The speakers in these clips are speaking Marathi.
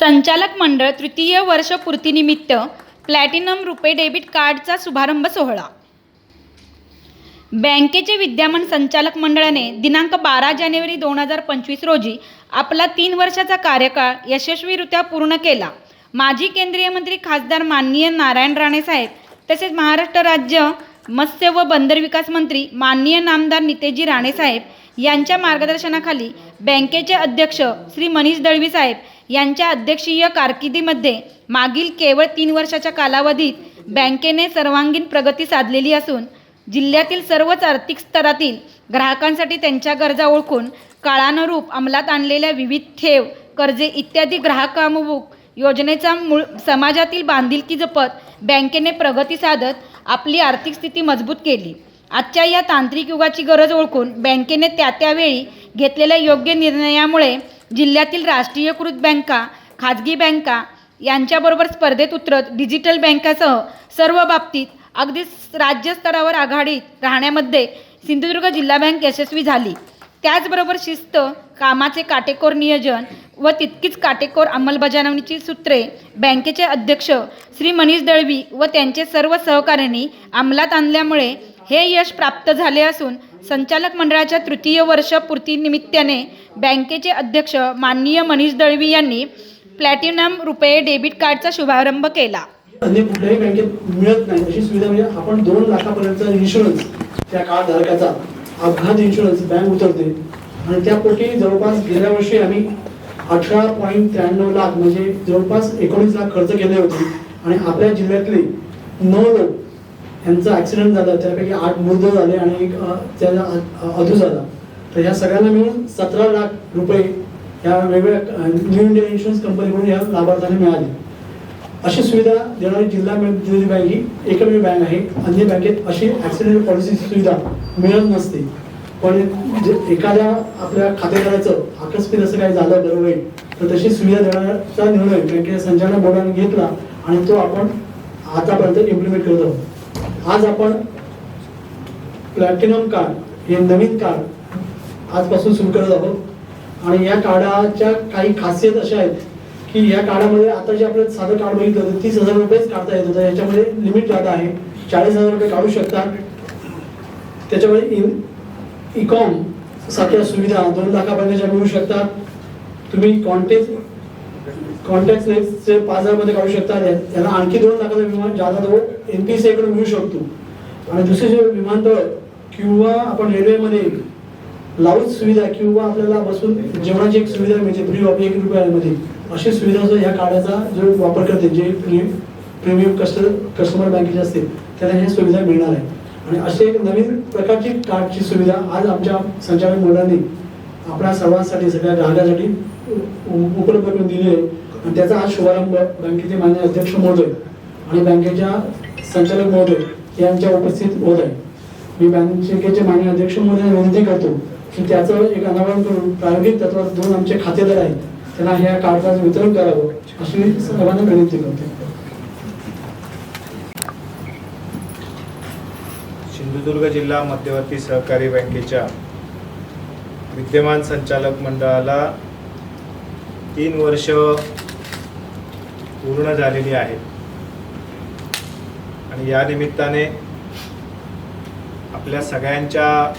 संचालक मंडळ तृतीय वर्षपूर्तीनिमित्त प्लॅटिनम रुपे डेबिट कार्डचा शुभारंभ सोहळा. बँकेचे विद्यमान संचालक मंडळाने दिनांक बारा जानेवारी दोन हजार पंचवीस रोजी आपला तीन वर्षाचा कार्यकाळ यशस्वीरित्या पूर्ण केला. माजी केंद्रीय मंत्री खासदार माननीय नारायण राणे साहेब तसेच महाराष्ट्र राज्य मत्स्य व बंदर विकास मंत्री माननीय नामदार नितेजी राणे साहेब यांच्या मार्गदर्शनाखाली बँकेचे अध्यक्ष श्री मनीष दळवी साहेब यांच्या अध्यक्षीय कारकिर्दीमध्ये मागील केवळ तीन वर्षाच्या कालावधीत बँकेने सर्वांगीण प्रगती साधलेली असून जिल्ह्यातील सर्वच आर्थिक स्तरातील ग्राहकांसाठी त्यांच्या गरजा ओळखून काळानुरूप अंमलात आणलेल्या विविध ठेव कर्जे इत्यादी ग्राहकामुख योजनेचा मूळ समाजातील बांधिलकी जपत बँकेने प्रगती साधत आपली आर्थिक स्थिती मजबूत केली. आजच्या या तांत्रिक युगाची गरज ओळखून बँकेने त्या त्यावेळी घेतलेल्या योग्य निर्णयामुळे जिल्ह्यातील राष्ट्रीयकृत बँका खाजगी बँका यांच्याबरोबर स्पर्धेत उतरत डिजिटल बँकासह सर्व बाबतीत अगदी राज्यस्तरावर आघाडीत राहण्यामध्ये सिंधुदुर्ग जिल्हा बँक यशस्वी झाली. त्याचबरोबर शिस्त कामाचे काटेकोर नियोजन व तितकीच काटेकोर अंमलबजावणीची सूत्रे बँकेचे अध्यक्ष श्री मनीष दळवी व त्यांचे सर्व सहकाऱ्यांनी अंमलात आणल्यामुळे हे यश प्राप्त झाले असून संचालक मंडळाच्या तृतीय वर्ष पूर्तीनिमित्ताने बँकेचे अध्यक्ष माननीय मनीष दळवी यांनी प्लॅटिनम रुपये डेबिट कार्डचा शुभारंभ केला. अन्य कुठल्याही बँकेत मिळत नाही. अशी सुविधा म्हणजे आपण दोन लाखापर्यंतचा इन्शुरन्स त्या कार्ड धारकाचा अपघात इन्शुरन्स बँक उतरते. आणि त्या पोटी जवळपास गेल्या वर्षी आम्ही अठरा पॉईंट त्र्याण्णव लाख म्हणजे जवळपास एकोणीस लाख खर्च केले होते. आणि आपल्या जिल्ह्यातले नऊ लोक यांचा ॲक्सिडेंट झाला त्यापैकी आठ मृत झाले आणि एक त्याला अधू झाला. तर ह्या सगळ्यांना मिळून सतरा लाख रुपये या वेगवेगळ्या न्यू इंडिया इन्शुरन्स कंपनीकडून या लाभार्थ्यांना मिळाले. अशी सुविधा देणारी जिल्हा दिलेली बँक ही एकमेव बँक आहे. अन्य बँकेत अशी ॲक्सिडेंट पॉलिसी सुविधा मिळत नसते. पण एखाद्या आपल्या खातेदाराचं आकस्मिक असं काही झालं बरोबर तर तशी सुविधा देण्याचा निर्णय बँकेच्या संचालक बोर्डाने घेतला आणि तो आपण आतापर्यंत इम्प्लिमेंट करत आहोत. आज आपण प्लॅटिनम कार्ड हे नवीन कार्ड आजपासून सुरू करत आहोत. आणि या कार्डाच्या काही खासियत अशा आहेत की या कार्डामध्ये आता जे आपलं साधं कार्ड बघितलं तर तीस हजार रुपयेच काढता येत होतं. याच्यामध्ये लिमिट जाता आहे. चाळीस हजार रुपये काढू शकता. त्याच्यामध्ये इन इकॉम सारख्या सुविधा दोन लाखापर्यंतच्या मिळू शकतात. तुम्ही कॉन्टेक्ट कॉन्टॅक्ट लेन्सचे पाच हजारमध्ये काढू शकता. त्याला आणखी दोन लाखाचा विमान ज्यादा तो एन पी सी कडून मिळू शकतो. आणि दुसरे जे विमानतळ किंवा आपण रेल्वेमध्ये लाऊज सुविधा किंवा आपल्याला बसून जेवणाची एक सुविधा मिळते फ्री ऑफ एक रुपयामध्ये अशी सुविधा जो ह्या कार्डाचा जो वापर करते जे प्रीमियम कस्टमर कस्टमर बँकेचे असतील त्याला ह्या सुविधा मिळणार आहे. आणि असे एक नवीन प्रकारची कार्डची सुविधा आज आमच्या संचालक मंडळाने आपल्या सर्वांसाठी सगळ्या राहण्यासाठी उपलब्ध करून दिले. आणि त्याचा आज शुभारंभ बँकेचे मान्य अध्यक्ष महोदय आणि बँकेच्या संचालक महोदय यांच्या उपस्थित होत आहे मी बँकेचे मान्य अध्यक्ष महोदय विनंती करतो की त्याचं एक अनावरण करून प्रायोगिक तत्वात दोन आमचे खातेदार आहेत त्यांना ह्या कार्डचं वितरण करावं अशी मी सर्वांना विनंती करतो. सिंधुदुर्ग जिल्हा मध्यवर्ती सहकारी बँकेच्या विद्यमान संचालक मंडळाला तीन वर्ष पूर्ण झालेली आहेत. आणि या निमित्ताने आपल्या सगळ्यांच्या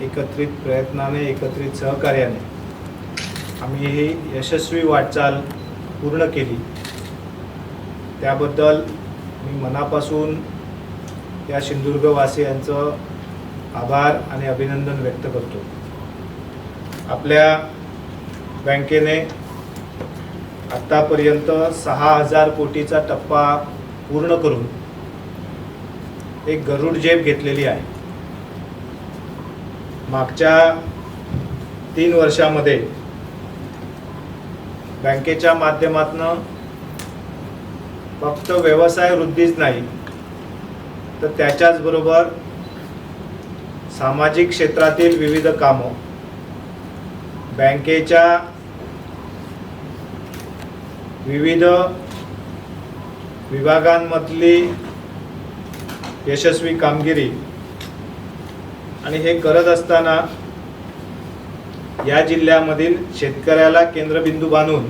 एकत्रित प्रयत्नाने एकत्रित सहकार्याने आम्ही ही यशस्वी वाटचाल पूर्ण केली. त्याबद्दल मी मनापासून या सिंधुदुर्गवासियांचं आभार आणि अभिनंदन व्यक्त करतो. आपल्या बँकेने आत्तापर्यंत सहा हजार कोटीचा टप्पा पूर्ण करून एक गरुड झेप घेतलेली आहे. मागच्या तीन वर्षामध्ये बँकेच्या माध्यमातनं फक्त व्यवसाय वृद्धीच नाही तर त्याच्याच बरोबर सामाजिक क्षेत्रातील विविध कामं बँकेच्या विविध विभागांमधली यशस्वी कामगिरी. आणि हे करत असताना या जिल्ह्यामधील शेतकऱ्याला केंद्रबिंदू बांधून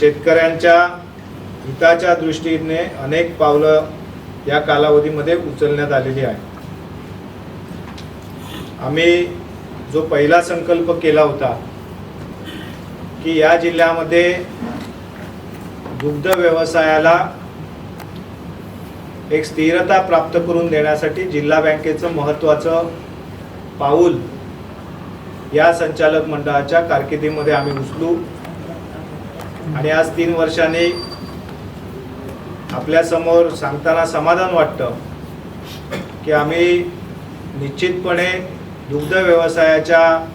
शेतकऱ्यांच्या हिताच्या दृष्टीने अनेक पावलं या कालावधीमध्ये उचलण्यात आलेली आहे आम्ही जो पहिला संकल्प केला होता की या जिल्ह्यामध्ये दुग्ध व्यवसायाला एक स्थिरता प्राप्त करून देण्यासाठी जिल्हा बँकेचं महत्त्वाचं पाऊल या संचालक मंडळाच्या कारकिर्दीमध्ये आम्ही उचलू आणि आज तीन वर्षांनी आपल्यासमोर सांगताना समाधान वाटतं की आम्ही निश्चितपणे दुग्ध व्यवसायाच्या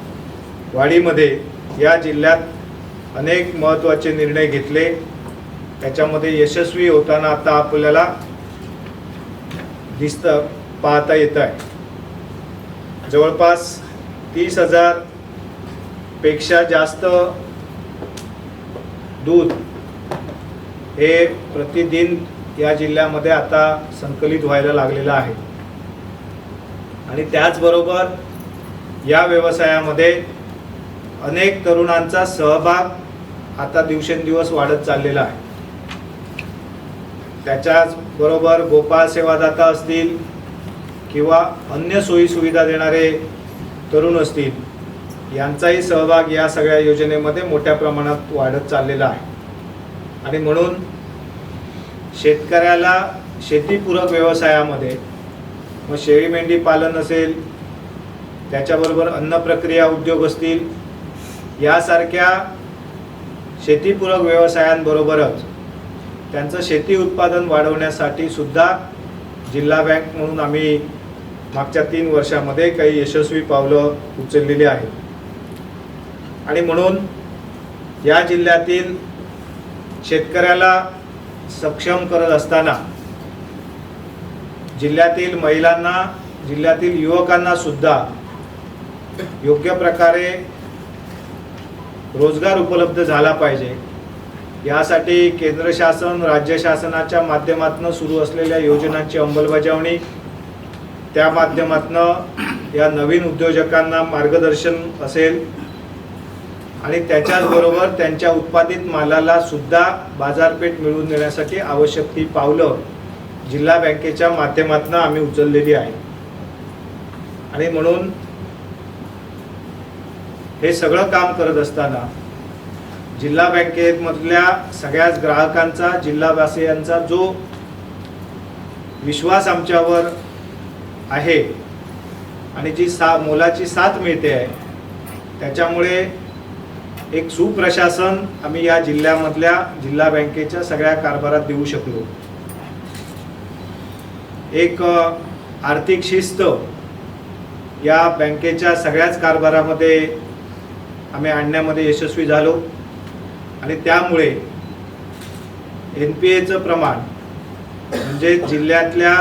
वाढीमध्ये या जिल्ह्यात अनेक महत्त्वाचे निर्णय घेतले. त्याच्यामध्ये यशस्वी होताना आता आपल्याला दिसतं पाहता येत आहे. जवळपास तीस हजारपेक्षा जास्त दूध हे प्रतिदिन या जिल्ह्यामध्ये आता संकलित व्हायला लागलेलं आहे. आणि त्याचबरोबर या व्यवसायामध्ये अनेक तरुणांचा सहभाग आता दिवसेंदिवस वाढत चाललेला आहे. त्याच्याच बरोबर गोपाळ सेवादाता असतील किंवा अन्य सोयीसुविधा देणारे तरुण असतील यांचाही सहभाग या सगळ्या योजनेमध्ये मोठ्या प्रमाणात वाढत चाललेला आहे. आणि म्हणून शेतकऱ्याला शेतीपूरक व्यवसायामध्ये मग शेळी मेंढी पालन असेल त्याच्याबरोबर अन्न प्रक्रिया उद्योग असतील यासारख्या शेतीपूरक व्यवसायांबरोबरच त्यांचं शेती उत्पादन वाढवण्यासाठी सुद्धा जिल्हा बँक म्हणून आम्ही मागच्या तीन वर्षामध्ये काही यशस्वी पावलं उचललेली आहेत. आणि म्हणून या जिल्ह्यातील शेतकऱ्याला सक्षम करत असताना जिल्ह्यातील महिलांना जिल्ह्यातील युवकांना सुद्धा योग्य प्रकारे रोजगार उपलब्ध झाला पाहिजे. यासाठी केंद्र शासन राज्य शासनाच्या माध्यमातून सुरू असलेल्या योजनांची अंमलबजावणी त्या माध्यमातून या नवीन उद्योजकांना मार्गदर्शन असेल आणि त्याच्याचबरोबर त्यांच्या उत्पादित मालाला सुद्धा बाजारपेठ मिळवून देण्यासाठी आवश्यक ती पावलं जिल्हा बँकेच्या माध्यमातून आम्ही उचललेली आहे आणि म्हणून हे सगळं काम करत असताना जिल्हा बँकेमधल्या सगळ्याच ग्राहकांचा जिल्हावासियांचा जो विश्वास आमच्यावर आहे आणि जी सा मोलाची साथ मिळते आहे त्याच्यामुळे एक सुप्रशासन आम्ही या जिल्ह्यामधल्या जिल्हा बँकेच्या सगळ्या कारभारात देऊ शकलो. एक आर्थिक शिस्त या बँकेच्या सगळ्याच कारभारामध्ये आम्ही आणण्यामध्ये यशस्वी झालो. आणि त्यामुळे एन पी एचं प्रमाण म्हणजे जिल्ह्यातल्या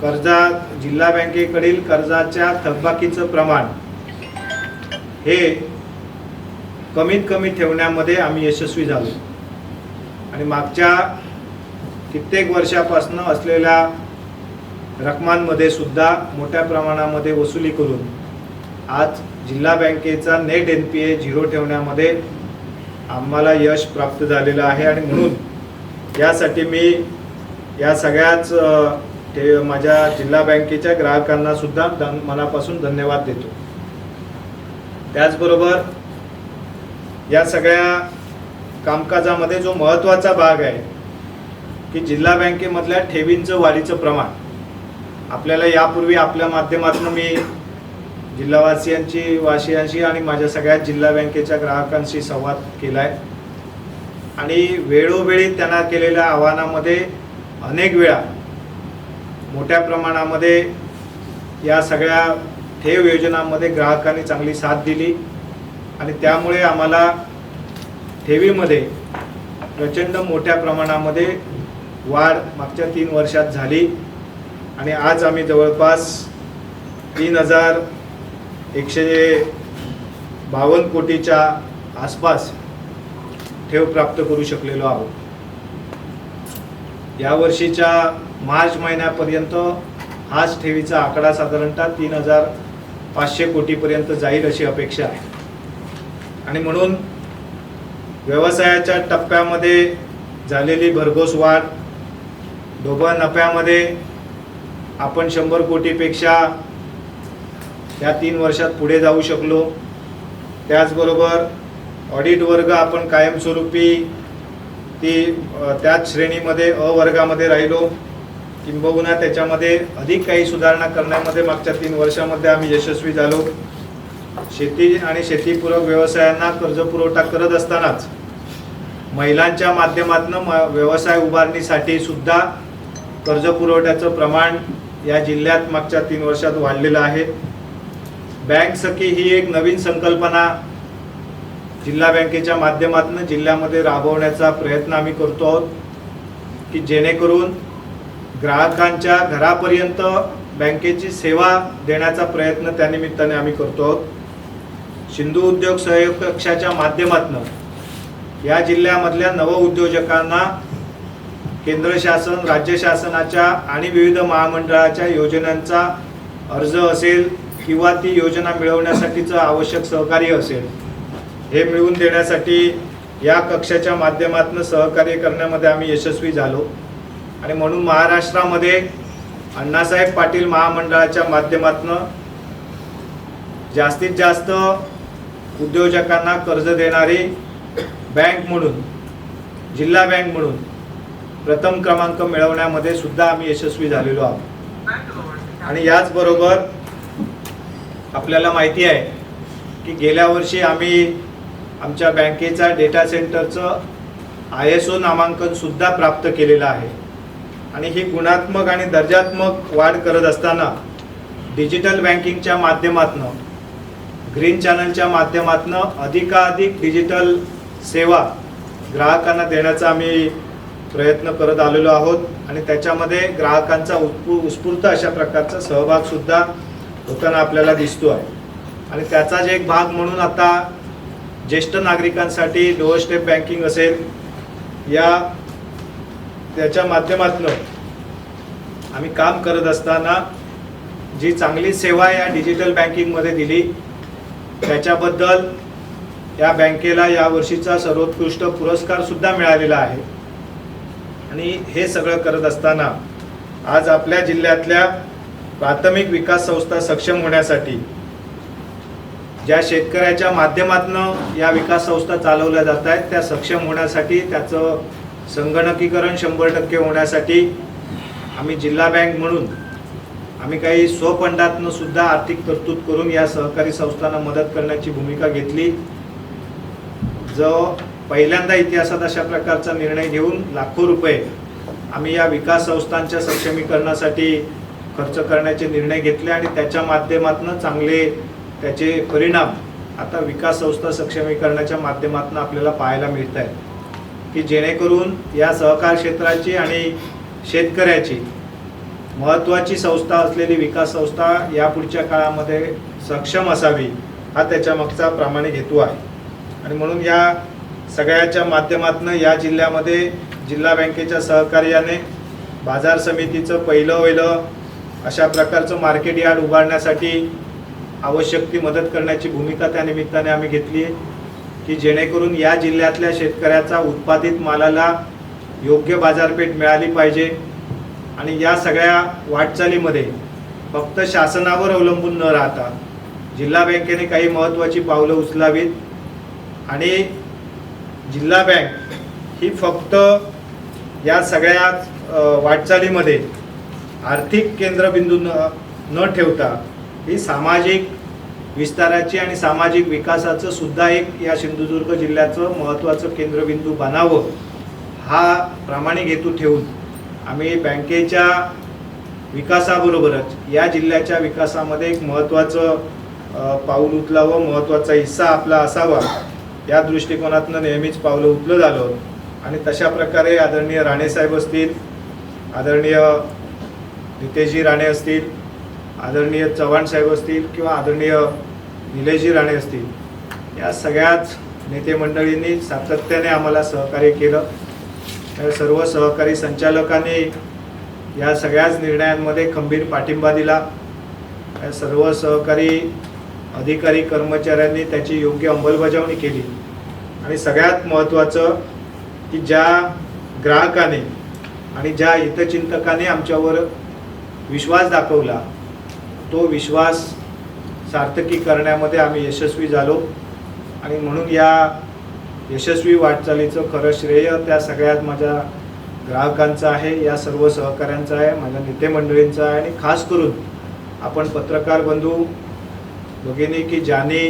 कर्जा जिल्हा बँकेकडील कर्जाच्या थकबाकीचं प्रमाण हे कमीत कमी ठेवण्यामध्ये आम्ही यशस्वी झालो. आणि मागच्या कित्येक वर्षापासून असलेल्या रकमांमध्ये सुद्धा मोठ्या प्रमाणामध्ये वसुली करून आज जिल्हा बँकेचा net N P A zero ठेवण्यामध्ये आम्हाला यश प्राप्त झालेलं आहे आणि म्हणून यासाठी मी या सगळ्याच ते माझ्या जिल्हा बँकेच्या ग्राहकांना सुद्धा धन मनापासून धन्यवाद देतो. त्याचबरोबर या सगळ्या कामकाजामध्ये जो महत्त्वाचा भाग आहे की जिल्हा बँकेमधल्या ठेवींचं वाढीचं प्रमाण. आपल्याला यापूर्वी आपल्या माध्यमातून मी जिल्हावासियांची वासियांशी आणि माझ्या सगळ्या जिल्हा बँकेच्या ग्राहकांशी संवाद केला आहे आणि वेळोवेळी त्यांना केलेल्या आव्हानामध्ये अनेक वेळा मोठ्या प्रमाणामध्ये या सगळ्या ठेव योजनांमध्ये ग्राहकांनी चांगली साथ दिली. आणि त्यामुळे आम्हाला ठेवीमध्ये प्रचंड मोठ्या प्रमाणामध्ये वाढ मागच्या तीन वर्षात झाली. आणि आज आम्ही जवळपास तीन हजार एकशे बावन्न कोटीच्या आसपास ठेव प्राप्त करू शकलेलो आहोत. यावर्षीच्या मार्च महिन्यापर्यंत हाच ठेवीचा आकडा साधारणतः तीन हजार पाचशे कोटीपर्यंत जाईल अशी अपेक्षा आहे. आणि म्हणून व्यवसायाच्या टप्प्यामध्ये झालेली भरघोस वाढ डोबळ नफ्यामध्ये आपण शंभर कोटीपेक्षा या तीन वर्षात पुढे जाऊ शकलो. त्याचबरोबर ऑडिट वर्ग आपण कायमस्वरूपी ती त्याच श्रेणीमध्ये अ वर्गामध्ये राहिलो. किंबहुना त्याच्यामध्ये अधिक काही सुधारणा करण्यामध्ये मागच्या तीन वर्षामध्ये आम्ही यशस्वी झालो. शेती आणि शेतीपूरक व्यवसायांना कर्जपुरवठा करत असतानाच महिलांच्या माध्यमातून व्यवसाय उभारणीसाठी सुद्धा कर्जपुरवठ्याचं प्रमाण या जिल्ह्यात मागच्या तीन वर्षात वाढलेलं आहे. बँक सखी ही एक नवीन संकल्पना जिल्हा बँकेच्या माध्यमातून जिल्ह्यामध्ये राबवण्याचा प्रयत्न आम्ही करतो आहोत की जेणेकरून ग्राहकांच्या घरापर्यंत बँकेची सेवा देण्याचा प्रयत्न त्यानिमित्ताने आम्ही करतो आहोत. सिंधू उद्योग सहयोग कक्षाच्या माध्यमातून या जिल्ह्यामधल्या नवउद्योजकांना केंद्र शासन राज्य शासनाच्या आणि विविध महामंडळाच्या योजनांचा अर्ज असेल किंवा ती योजना मिळवण्यासाठीचं आवश्यक सहकार्य असेल हे मिळवून देण्यासाठी या कक्षाच्या माध्यमातून सहकार्य करण्यामध्ये आम्ही यशस्वी झालो. आणि म्हणून महाराष्ट्रामध्ये अण्णासाहेब पाटील महामंडळाच्या माध्यमातून जास्तीत जास्त उद्योजकांना कर्ज देणारी बँक म्हणून जिल्हा बँक म्हणून प्रथम क्रमांक मिळवण्यामध्ये सुद्धा आम्ही यशस्वी झालेलो आहोत. आणि याचबरोबर आपल्याला माहिती आहे की गेल्या वर्षी आम्ही आमच्या बँकेचा डेटा सेंटरचं आय एस ओ नामांकनसुद्धा प्राप्त केलेलं आहे. आणि ही गुणात्मक आणि दर्जात्मक वाढ करत असताना डिजिटल बँकिंगच्या माध्यमातून ग्रीन चॅनलच्या माध्यमातून अधिकाधिक डिजिटल सेवा ग्राहकांना देण्याचा आम्ही प्रयत्न करत आलेलो आहोत. आणि त्याच्यामध्ये ग्राहकांचा उत्पू उत्स्फूर्त अशा प्रकारचा सहभागसुद्धा होताना आपल्याला दिसतो आहे. आणि त्याचाच एक भाग म्हणून आता ज्येष्ठ नागरिकांसाठी डोअर स्टेप बँकिंग असेल या त्याच्या माध्यमातून आम्ही काम करत असताना जी चांगली सेवा या डिजिटल बँकिंगमध्ये दिली त्याच्याबद्दल या बँकेला या वर्षीचा सर्वोत्कृष्ट पुरस्कारसुद्धा मिळालेला आहे. आणि हे सगळं करत असताना आज आपल्या जिल्ह्यातल्या प्राथमिक विकास संस्था सक्षम होण्यासाठी ज्या शेतकऱ्याच्या माध्यमातून या विकास संस्था चालवल्या जात आहेत त्या सक्षम होण्यासाठी त्याचं संगणकीकरण शंभर टक्के होण्यासाठी आम्ही जिल्हा बँक म्हणून आम्ही काही स्वफंडातनं सुद्धा आर्थिक तरतूद करून या सहकारी संस्थांना मदत करण्याची भूमिका घेतली. जो पहिल्यांदा इतिहासात अशा प्रकारचा निर्णय घेऊन लाखो रुपये आम्ही या विकास संस्थांच्या सक्षमीकरणासाठी खर्च करण्याचे निर्णय घेतले आणि त्याच्या माध्यमातून चांगले त्याचे परिणाम आता विकास संस्था सक्षमीकरणाच्या माध्यमातून आपल्याला पाहायला मिळत आहेत. की जेणेकरून या सहकार क्षेत्राची आणि शेतकऱ्याची महत्त्वाची संस्था असलेली विकास संस्था यापुढच्या काळामध्ये सक्षम असावी हा त्याच्या मागचा प्रामाणिक हेतू आहे. आणि म्हणून या सगळ्याच्या माध्यमातून या जिल्ह्यामध्ये जिल्हा बँकेच्या सहकार्याने बाजार समितीचं पहिलं वहिलं अशा प्रकारचं मार्केट यार्ड उभारण्यासाठी आवश्यक ती मदत करण्याची भूमिका त्या निमित्ताने आम्ही घेतली आहे की जेणेकरून या जिल्ह्यातल्या शेतकऱ्याचा उत्पादित मालाला योग्य बाजारपेठ मिळाली पाहिजे. आणि या सगळ्या वाटचालीमध्ये फक्त शासनावर अवलंबून न राहता जिल्हा बँकेने काही महत्त्वाची पावलं उचलावीत. आणि जिल्हा बँक ही फक्त या सगळ्या वाटचालीमध्ये आर्थिक केंद्रबिंदू न न ठेवता ही सामाजिक विस्ताराची आणि सामाजिक विकासाचं सुद्धा एक या सिंधुदुर्ग जिल्ह्याचं महत्त्वाचं केंद्रबिंदू बनावं हा प्रामाणिक हेतू ठेवून आम्ही बँकेच्या विकासाबरोबरच या जिल्ह्याच्या विकासामध्ये एक महत्त्वाचं पाऊल उचलावं महत्त्वाचा हिस्सा आपला असावा या दृष्टिकोनातनं नेहमीच पावलं उचलं झालं आणि तशा प्रकारे आदरणीय राणेसाहेब असतील आदरणीय नितेशजी राणे असतील आदरणीय चव्हाण साहेब असतील किंवा आदरणीय निलेशजी राणे असतील या सगळ्याच नेते मंडळींनी सातत्याने आम्हाला सहकार्य केलं. या सर्व सहकारी संचालकांनी या सगळ्याच निर्णयांमध्ये खंबीर पाठिंबा दिला. या सर्व सहकारी अधिकारी कर्मचाऱ्यांनी त्याची योग्य अंमलबजावणी केली. आणि सगळ्यात महत्त्वाचं की ज्या ग्राहकाने आणि ज्या हितचिंतकाने आमच्यावर विश्वास दाखवला. तो विश्वास सार्थकी करण्यामध्ये आम्ही यशस्वी झालो. आणि म्हणून या यशस्वी वाटचालीचं खरं श्रेय त्या सगळ्यात माझ्या ग्राहकांचं आहे या सर्व सहकाऱ्यांचं आहे माझ्या नेतेमंडळींचं आहे. आणि खास करून आपण पत्रकार बंधू भगिनी की ज्याने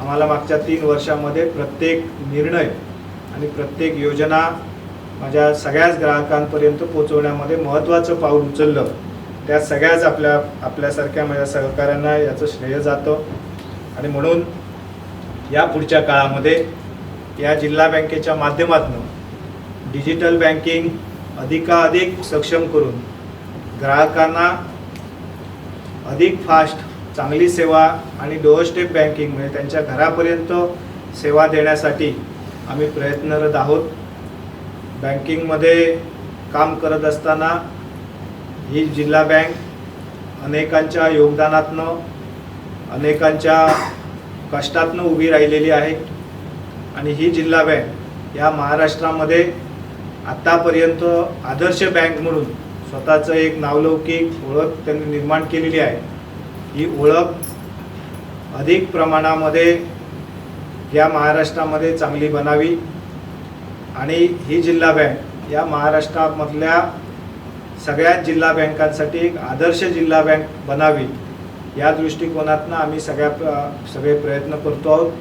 आम्हाला मागच्या तीन वर्षामध्ये प्रत्येक निर्णय आणि प्रत्येक योजना माझ्या सगळ्याच ग्राहकांपर्यंत पोहोचवण्यामध्ये महत्त्वाचं पाऊल उचललं. त्या सगळ्याच आपल्या आपल्यासारख्या माझ्या सहकाऱ्यांना याचं श्रेय जातं. आणि म्हणून या पुढच्या काळामध्ये या जिल्हा बँकेच्या माध्यमातून डिजिटल बँकिंग अधिकाधिक सक्षम करून ग्राहकांना अधिक फास्ट चांगली सेवा आणि डोअर स्टेप बँकिंग म्हणजे त्यांच्या घरापर्यंत सेवा देण्यासाठी आम्ही प्रयत्नरत आहोत. बँकिंगमध्ये काम करत असताना ही जिल्हा बँक अनेकांच्या योगदानातनं अनेकांच्या कष्टातनं उभी राहिलेली आहे. आणि ही जिल्हा बँक या महाराष्ट्रामध्ये आत्तापर्यंत आदर्श बँक म्हणून स्वतःचं एक नावलौकिक ओळख त्यांनी निर्माण केलेली आहे. ही ओळख अधिक प्रमाणामध्ये या महाराष्ट्रामध्ये चांगली बनावी. आणि ही जिल्हा बँक या महाराष्ट्रामधल्या सगळ्याच जिल्हा बँकांसाठी एक आदर्श जिल्हा बँक बनावी. या दृष्टिकोनातनं आम्ही सगळ्या प्र- सगळे प्रयत्न करतो आहोत.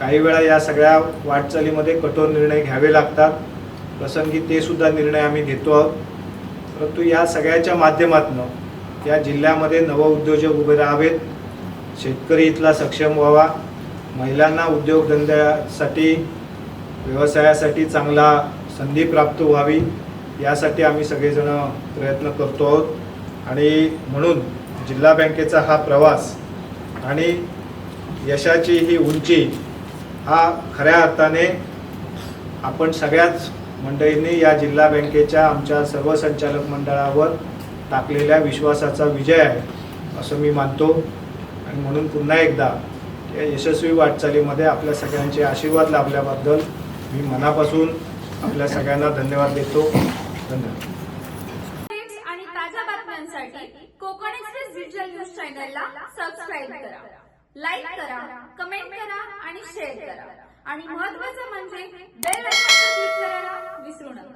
काही वेळा या सगळ्या वाटचालीमध्ये कठोर निर्णय घ्यावे लागतात. प्रसंगी ते सुद्धा निर्णय आम्ही घेतो आहोत. परंतु या सगळ्याच्या माध्यमातून या जिल्ह्यामध्ये नवउद्योजक उभे राहावेत. शेतकरी इथला सक्षम व्हावा. महिलांना उद्योगधंद्यासाठी व्यवसायासाठी चांगला संधी प्राप्त व्हावी. यासाठी आम्ही सगळेजण प्रयत्न करतो आहोत. आणि म्हणून जिल्हा बँकेचा हा प्रवास आणि यशाची ही उंची हा खऱ्या अर्थाने आपण सगळ्याच मंडळींनी या जिल्हा बँकेच्या आमच्या सर्व संचालक मंडळावर टाकलेल्या विश्वासाचा विजय आहे असं मी मानतो. आणि म्हणून पुन्हा एकदा या यशस्वी वाटचालीमध्ये आपल्या सगळ्यांचे आशीर्वाद लाभल्याबद्दल मी मनापासून आपल्या सगळ्यांना धन्यवाद देतो. धन्यवाद आणि ताज्या बातम्यांसाठी कोकण एक्सप्रेस डिजिटल न्यूज चॅनलला सबस्क्राईब करा. लाईक करा कमेंट करा आणि शेअर करा. आणि महत्वाचं म्हणजे बेल आयकॉनवर क्लिक करायला विसरू नका.